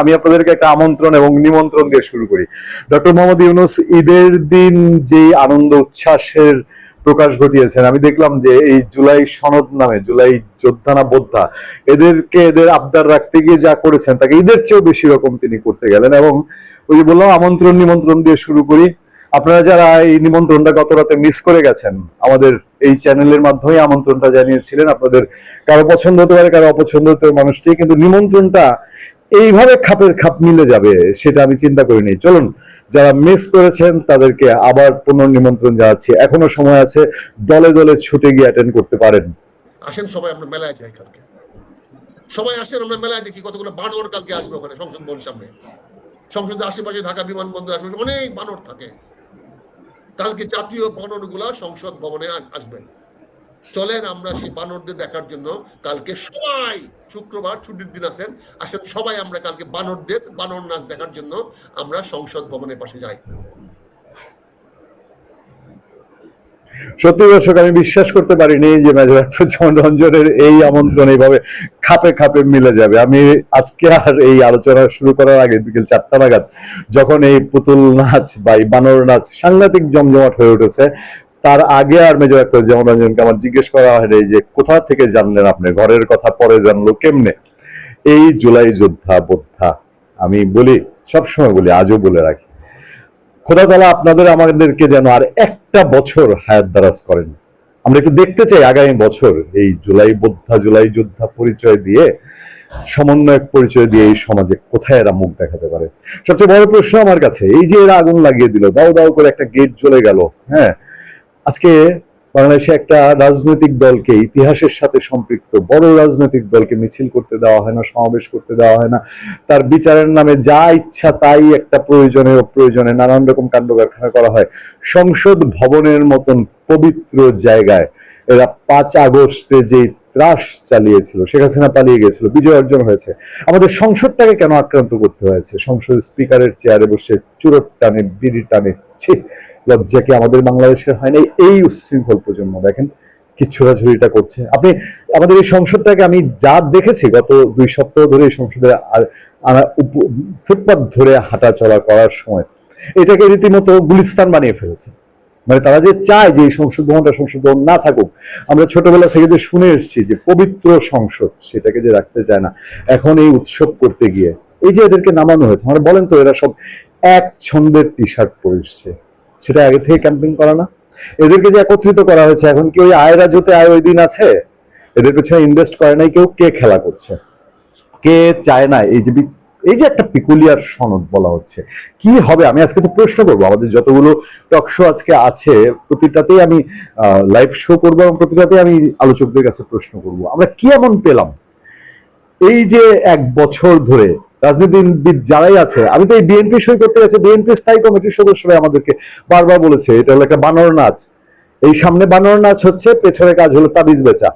আমি আপনাদেরকে একটা আমন্ত্রণ এবং নিমন্ত্রণ দিয়ে শুরু করি। ডক্টর মোহাম্মদ ইউনুস ঈদের দিন যে আনন্দ, উচ্ছ্বাসের প্রকাশ ঘটিয়েছেন, আমি দেখলাম যে এই জুলাই সনদ নামে, জুলাই যোদ্ধা না বোদ্ধা, এদেরকে এদের আবদার রাখতে গিয়ে যা করেছেন, তাকে ঈদের চেয়েও বেশি রকম তিনি করতে গেলেন এবং ওই যে বললাম, আমন্ত্রণ, নিমন্ত্রণ দিয়ে শুরু করি। আপনারা যারা এই নিমন্ত্রণটা গত রাতে মিস করে গেছেন, আমাদের এই চ্যানেলের মাধ্যমে আমন্ত্রণটা জানিয়েছিলেন। আপনাদের কারও পছন্দ হতে পারে, কারও অপছন্দ হতে পারে, মানুষটি, কিন্তু নিমন্ত্রণটা এইভাবে খাপের খাপ মিলে যাবে, সেটা আমি চিন্তা করিনি চলুন, যারা মিস করেছেন, তাদেরকে আবার পুনর্নিমন্ত্রণ জানাচ্ছি। এখনও সময় আছে, দলে দলে ছুটে গিয়ে অ্যাটেন্ড করতে পারেন। আসেন সবাই, আমরা মেলায় যাই কালকে। সবাই আসেন, আমরা মেলায় দেখি কতগুলো বানর কালকে আসবে ওখানে, সংসদ ভবন সামনে। সংসদের আশেপাশে ঢাকা বিমানবন্দর আশেপাশে অনেক বানর থাকে। কালকে জাতীয় বানরগুলা সংসদ ভবনে আসবেন। চলেন আমরা সেই বানরদের দেখার জন্য কালকে সবাই শুক্রবার ছুটির দিন আছেন, আসেন সবাই আমরা কালকে বানরদের, বানর নাচ দেখার জন্য আমরা সংসদ ভবনের পাশে যাই। সত্যি দর্শক, আমি বিশ্বাস করতে পারিনি যে মেজর রঞ্জনের এই আমন্ত্রণ এইভাবে খাপে খাপে মিলে যাবে। আমি আজকে আর এই আলোচনা শুরু করার আগে বিকেল চারটা নাগাদ যখন এই পুতুল নাচ বা বানর নাচ সাংঘাতিক জমজমাট হয়ে উঠেছে তার আগে আর মেজর একটা যেমন রঞ্জনকে আমার জিজ্ঞেস করা হয় যে কোথা থেকে জানলেন আপনি? ঘরের কথা পরে জানলো কেমনে? এই জুলাই যোদ্ধা বোদ্ধা, আমি বলি, সবসময় বলি, আজও বলে রাখি। খোদা তালা আপনাদের আমাদেরকে যেন আর একটা বছর হায়াত দারাজ করেন। আমরা একটু দেখতে চাই আগামী বছর এই জুলাই বোদ্ধা, জুলাই যোদ্ধা পরিচয় দিয়ে, সমন্বয়ক পরিচয় দিয়ে এই সমাজে কোথায় এরা মুখ দেখাতে পারে? সবচেয়ে বড় প্রশ্ন আমার কাছে, এই যে এরা আগুন লাগিয়ে দিল, দাও দাও করে একটা গেট জ্বলে গেল হ্যাঁ? আজকে বাংলাদেশে একটা রাজনৈতিক দলকে ইতিহাসের সাথে সম্পৃক্ত, বড় রাজনৈতিক দলকে মিছিল করতে দেওয়া হয় না, সমাবেশ করতে দেওয়া হয় না। তার বিচারের নামে যা ইচ্ছা তাই একটা প্রয়োজনে অপ্রয়োজনে নানান রকম কাণ্ড কারখানা করা হয়। সংসদ ভবনের মতন পবিত্র জায়গায় এরা পাঁচ আগস্টে যে ত্রাস চালিয়েছিল, শেখ হাসিনা পালিয়ে গেছিল, বিজয় অর্জন হয়েছে, আমাদের সংসদটাকে কেন আক্রান্ত করতে হয়েছে? সংসদের স্পিকারের চেয়ারে বসে চুরোট টানে, বিড়ি টানে লজ্জা কি আমাদের বাংলাদেশের হয় না এই উচ্ছৃঙ্খল প্রজন্ম, দেখেন কি ছোড়াছুরিটা করছে। আপনি, আমাদের এই সংসদটাকে আমি যা দেখেছি গত দুই সপ্তাহ ধরে এই সংসদে আর ফুটপাত ধরে হাঁটা চলা করার সময়, এটাকে রীতিমতো গুলিস্তান বানিয়ে ফেলেছে। মানে তারা যে চায় যে এই সংসদ ভবনটা সংসদ ভবন না থাকুক, আমরা ছোটবেলা থেকে যে শুনে এসেছি যে পবিত্র সংসদ সেটাকে যে রাখতে চায় না, এখন এই উৎসব করতে গিয়ে, এই যে এদেরকে নামানো হয়েছে মানে বলেন তো এরা সব এক ছন্দের টি শার্ট পরে এসছে, সেটা আগে থেকে ক্যাম্পিং করা না। এদেরকে যে একত্রিত করা হয়েছে, এখন কি ওই আয় রাজুতে আয় ওই দিন আছে? এদের পেছনে ইনভেস্ট করে নাই কেউ, কে খেলা করছে? কে চায় না এই যে এই যে একটা পিকুলিয়ার সনদ বলা হচ্ছে, কি হবে? আমি আজকে তো প্রশ্ন করব, আমাদের যতগুলো টক শো আজকে আছে, প্রতিটাতেই আমি লাইভ শো করব এবং প্রতিটাতেই আমি আলোচকদের কাছে প্রশ্ন করব। আমরা কি এমন পেলাম? এই যে এক বছর ধরে রাজনীতিবিদ যারাই আছে, আমি তো এই বিএনপি সই করতে গেছে বিএনপি স্থায়ী কমিটির সদস্যরা আমাদেরকে বারবার বলেছে, এটা হলো একটা বানর নাচ। এই সামনে বানর নাচ হচ্ছে, পেছনে কাজ হলো তাবিজ বেচা।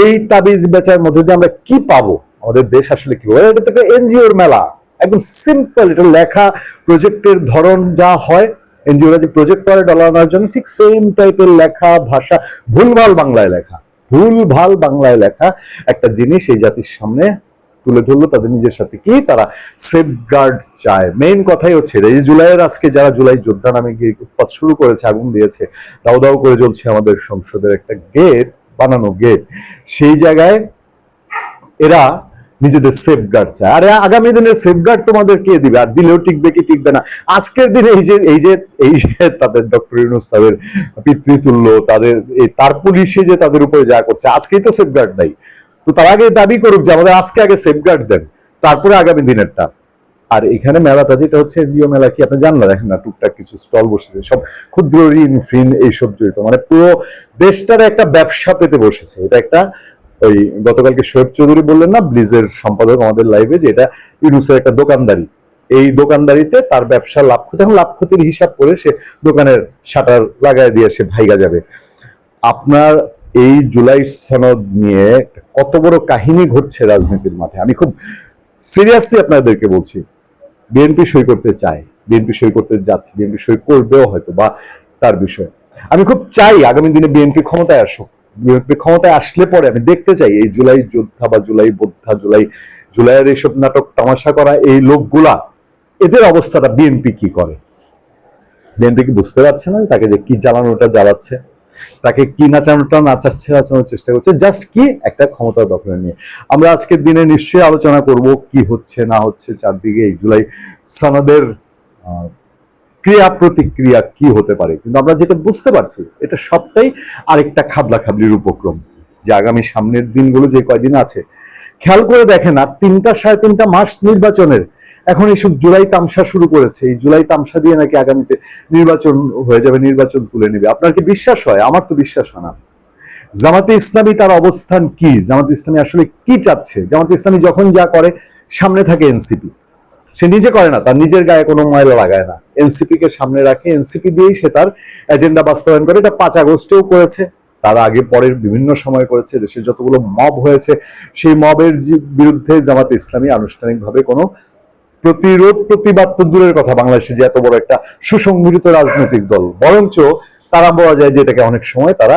এই তাবিজ বেচার মধ্যে দিয়ে আমরা কি পাবো? আমাদের দেশ আসলে কি হবে এটা তো এনজিওর মেলা। একদম সিম্পল এটা লেখা প্রজেক্টের ধরন যা হয়, এনজিওরা যে প্রজেক্ট করে ডলার আনার জন্য, ঠিক সেম টাইপের লেখা, ভাষা, ভুলভাল বাংলায় লেখা। ভুলভাল বাংলায় লেখা একটা জিনিস এই জাতির সামনে তুলে ধরলো, তাদের নিজের সাথে কি? তারা সেফগার্ড চায়। মেইন কথাই হচ্ছে। এই জুলাইয়ের আজকে যারা জুলাই যোদ্ধা নামে গিয়ে উৎপাত শুরু করেছে, আগুন দিয়েছে, দাও দাও করে জ্বলছে আমাদের সংসদের একটা গেট বানানো গেট সেই জায়গায় এরা নিজেদের সেফগার্ড চায়। আরে, আগামী দিনের সেফগার্ড তোমাদের কে দিবে? আর দিলেও টিকবে কি টিকবে না? আজকের দিনে এই যে এই যে এই যে তাদের ডক্টর ইউনুস, তাদের পিতৃতুল্য, তাদের এই তার পুলিশে যে তাদের উপরে যা করছে, আজকেই তো সেফগার্ড নাই। তো তার আগে দাবি করুক যে আমাদের আজকে আগে সেফগার্ড দেন, তারপরে আগামী দিনেরটা। আর এখানে মেলাটা যেটা হচ্ছে, এনজিও মেলা কি আপনি জানলা দেখেন না, টুকটাক কিছু স্টল বসেছে, সব ক্ষুদ্র ঋণ, ফিন, এইসব জড়িত। মানে পুরো দেশটার একটা ব্যবসা পেতে বসেছে। এটা একটা ওই গতকালকে শোয়েব চৌধুরী বললেন না ব্লিজের সম্পাদক আমাদের লাইভে যে এটা ইউনুসের একটা দোকানদারি। এই দোকানদারিতে তার ব্যবসা লাভ ক্ষতি, এখন লাভ ক্ষতির হিসাব করে সে দোকানের শাটার লাগায় দিয়ে সে ভাইগা যাবে। আপনার এই জুলাই সনদ নিয়ে কত বড় কাহিনী ঘটছে রাজনীতির মাঠে? আমি খুব সিরিয়াসলি আপনাদেরকে বলছি, বিএনপি সই করতে চায়, বিএনপি সই করতে যাচ্ছে, বিএনপি সই করবেও হয়তো বা তার বিষয়ে। আমি খুব চাই আগামী দিনে বিএনপি ক্ষমতায় আসুক। ক্ষমতায় আসলে পরে আমি দেখতে চাই, এই জুলাই যোদ্ধা বা জুলাই বোদ্ধা, জুলাই জুলাইয়ের এইসব নাটক তামাশা করা এই লোকগুলা, এদের অবস্থাটা বিএনপি কি করে? বিএনপি কি বুঝতে পারছে না তাকে যে কি জ্বালানোটা জ্বালাচ্ছে, তাকে কি নাচানোটা নাচাচ্ছে, নাচানোর চেষ্টা করছে জাস্ট কি একটা ক্ষমতা দখলে নিয়ে। আমরা আজকের দিনে নিশ্চয়ই আলোচনা করব কি হচ্ছে, না হচ্ছে, চারদিকে এই জুলাই সনদের ক্রিয়া প্রতিক্রিয়া কি হতে পারে? কিন্তু আমরা যেটা বুঝতে পারছি, এটা সবটাই আরেকটা খাবলা খাবলির উপক্রম, যে আগামী সামনের দিনগুলো যে কয়দিন আছে। খেয়াল করে দেখেন, আর তিনটা সাড়ে তিনটা মাস নির্বাচনের, এখন এইসব জুলাই তামসা শুরু করেছে, এই জুলাই তামসা দিয়ে নাকি আগামীতে নির্বাচন হয়ে যাবে, নির্বাচন তুলে নেবে। আপনার কি বিশ্বাস হয়? আমার তো বিশ্বাস হয় না। জামাতে ইসলামী তার অবস্থান কি? জামাতে ইসলামী আসলে কি চাচ্ছে? জামাতে ইসলামী যখন যা করে, সামনে থাকে এনসিপি। সে নিজে করে না, তার নিজের গায়ে কোনো ময়লা লাগায় না। এনসিপি কে সামনে রাখে এনসিপি দিয়েই সে তার এজেন্ডা বাস্তবায়ন করে। এটা পাঁচ আগস্টেও করেছে, তার আগে পরের বিভিন্ন সময় করেছে। দেশের যতগুলো মব হয়েছে, সেই মবের বিরুদ্ধে জামাতে ইসলামী আনুষ্ঠানিকভাবে কোনো প্রতিরোধ, প্রতিবাদ তো দূরের কথা বাংলাদেশে যে এত বড় একটা সুসংগঠিত রাজনৈতিক দল। বরঞ্চ তারা বলা যায় যে এটাকে অনেক সময় তারা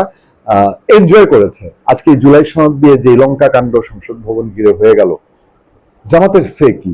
এনজয় করেছে। আজকে জুলাই সনদ দিয়ে যে লঙ্কা কাণ্ড সংসদ ভবন ঘিরে হয়ে গেল, জামাতের সে কি?